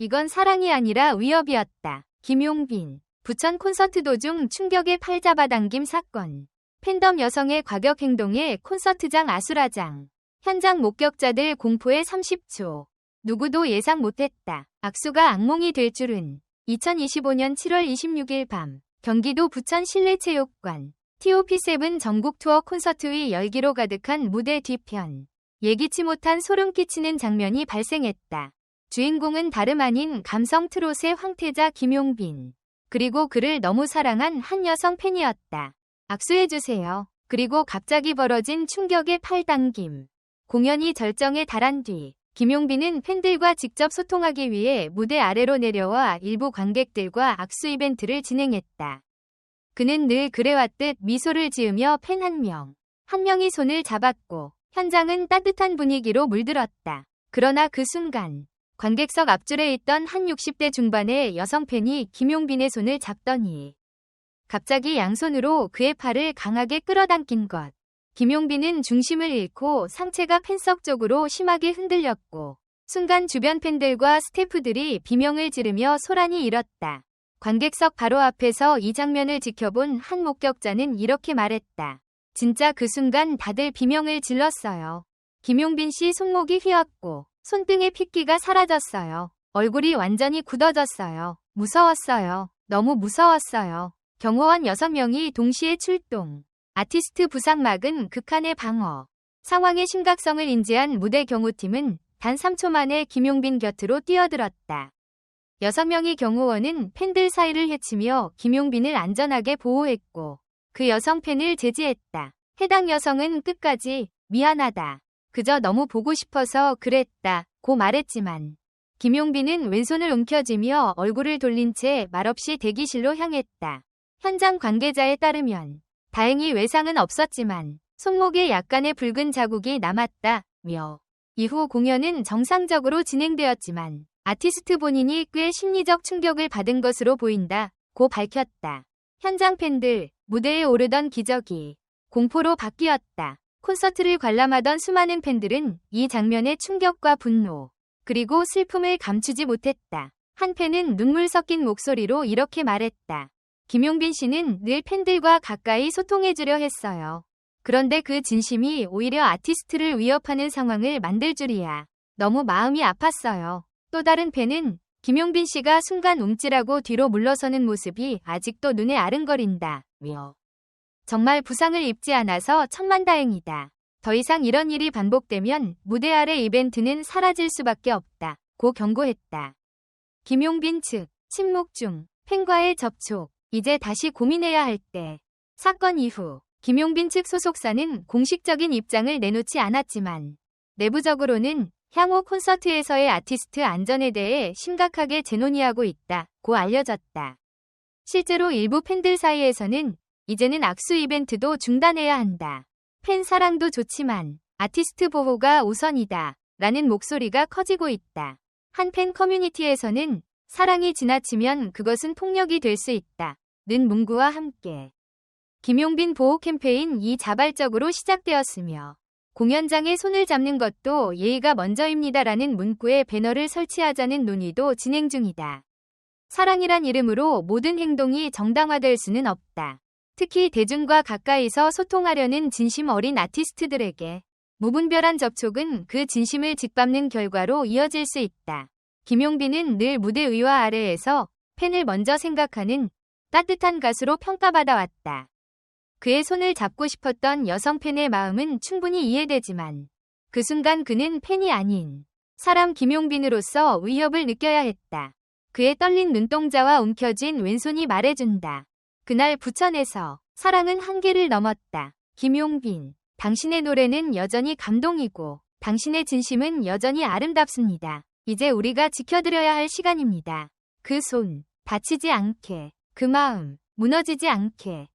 이건 사랑이 아니라 위협이었다. 김용빈. 부천 콘서트 도중 충격의 팔 잡아당김 사건. 팬덤 여성의 과격 행동에 콘서트장 아수라장. 현장 목격자들 공포의 30초. 누구도 예상 못했다. 악수가 악몽이 될 줄은. 2025년 7월 26일 밤. 경기도 부천 실내체육관. TOP7 전국 투어 콘서트의 열기로 가득한 무대 뒤편. 예기치 못한 소름 끼치는 장면이 발생했다. 주인공은 다름 아닌 감성 트롯의 황태자 김용빈. 그리고 그를 너무 사랑한 한 여성 팬이었다. 악수해주세요. 그리고 갑자기 벌어진 충격의 팔당김. 공연이 절정에 달한 뒤, 김용빈은 팬들과 직접 소통하기 위해 무대 아래로 내려와 일부 관객들과 악수 이벤트를 진행했다. 그는 늘 그래왔듯 미소를 지으며 팬 한 명, 한 명이 손을 잡았고, 현장은 따뜻한 분위기로 물들었다. 그러나 그 순간, 관객석 앞줄에 있던 한 60대 중반의 여성 팬이 김용빈의 손을 잡더니 갑자기 양손으로 그의 팔을 강하게 끌어당긴 것. 김용빈은 중심을 잃고 상체가 팬석 쪽으로 심하게 흔들렸고 순간 주변 팬들과 스태프들이 비명을 지르며 소란이 일었다. 관객석 바로 앞에서 이 장면을 지켜본 한 목격자는 이렇게 말했다. 진짜 그 순간 다들 비명을 질렀어요. 김용빈 씨 손목이 휘었고 손등의 핏기가 사라졌어요. 얼굴이 완전히 굳어졌어요. 무서웠어요. 너무 무서웠어요. 경호원 6명이 동시에 출동. 아티스트 부상막은 극한의 방어. 상황의 심각성을 인지한 무대 경호팀은 단 3초 만에 김용빈 곁으로 뛰어들었다. 6명의 경호원은 팬들 사이를 헤치며 김용빈을 안전하게 보호했고 그 여성 팬을 제지했다. 해당 여성은 끝까지 미안하다. 그저 너무 보고 싶어서 그랬다. 고 말했지만 김용빈은 왼손을 움켜쥐며 얼굴을 돌린 채 말없이 대기실로 향했다. 현장 관계자에 따르면 다행히 외상은 없었지만 손목에 약간의 붉은 자국이 남았다 며 이후 공연은 정상적으로 진행되었지만 아티스트 본인이 꽤 심리적 충격을 받은 것으로 보인다. 고 밝혔다. 현장 팬들 무대에 오르던 기적이 공포로 바뀌었다. 콘서트를 관람하던 수많은 팬들은 이 장면의 충격과 분노, 그리고 슬픔을 감추지 못했다. 한 팬은 눈물 섞인 목소리로 이렇게 말했다. 김용빈 씨는 늘 팬들과 가까이 소통해주려 했어요. 그런데 그 진심이 오히려 아티스트를 위협하는 상황을 만들 줄이야. 너무 마음이 아팠어요. 또 다른 팬은 김용빈 씨가 순간 움찔하고 뒤로 물러서는 모습이 아직도 눈에 아른거린다. 며. 정말 부상을 입지 않아서 천만다행이다. 더 이상 이런 일이 반복되면 무대 아래 이벤트는 사라질 수밖에 없다. 고 경고했다. 김용빈 측, 침묵 중, 팬과의 접촉, 이제 다시 고민해야 할 때. 사건 이후, 김용빈 측 소속사는 공식적인 입장을 내놓지 않았지만, 내부적으로는 향후 콘서트에서의 아티스트 안전에 대해 심각하게 재논의하고 있다. 고 알려졌다. 실제로 일부 팬들 사이에서는 이제는 악수 이벤트도 중단해야 한다. 팬 사랑도 좋지만 아티스트 보호가 우선이다. 라는 목소리가 커지고 있다. 한 팬 커뮤니티에서는 사랑이 지나치면 그것은 폭력이 될 수 있다. 는 문구와 함께 김용빈 보호 캠페인 이 자발적으로 시작되었으며 공연장에 손을 잡는 것도 예의가 먼저입니다라는 문구에 배너를 설치하자는 논의도 진행 중이다. 사랑이란 이름으로 모든 행동이 정당화될 수는 없다. 특히 대중과 가까이서 소통하려는 진심 어린 아티스트들에게 무분별한 접촉은 그 진심을 짓밟는 결과로 이어질 수 있다. 김용빈은 늘 무대 위와 아래에서 팬을 먼저 생각하는 따뜻한 가수로 평가받아 왔다. 그의 손을 잡고 싶었던 여성 팬의 마음은 충분히 이해되지만 그 순간 그는 팬이 아닌 사람 김용빈으로서 위협을 느껴야 했다. 그의 떨린 눈동자와 움켜쥔 왼손이 말해준다. 그날 부천에서 사랑은 한계를 넘었다. 김용빈, 당신의 노래는 여전히 감동이고 당신의 진심은 여전히 아름답습니다. 이제 우리가 지켜드려야 할 시간입니다. 그 손, 다치지 않게, 그 마음, 무너지지 않게.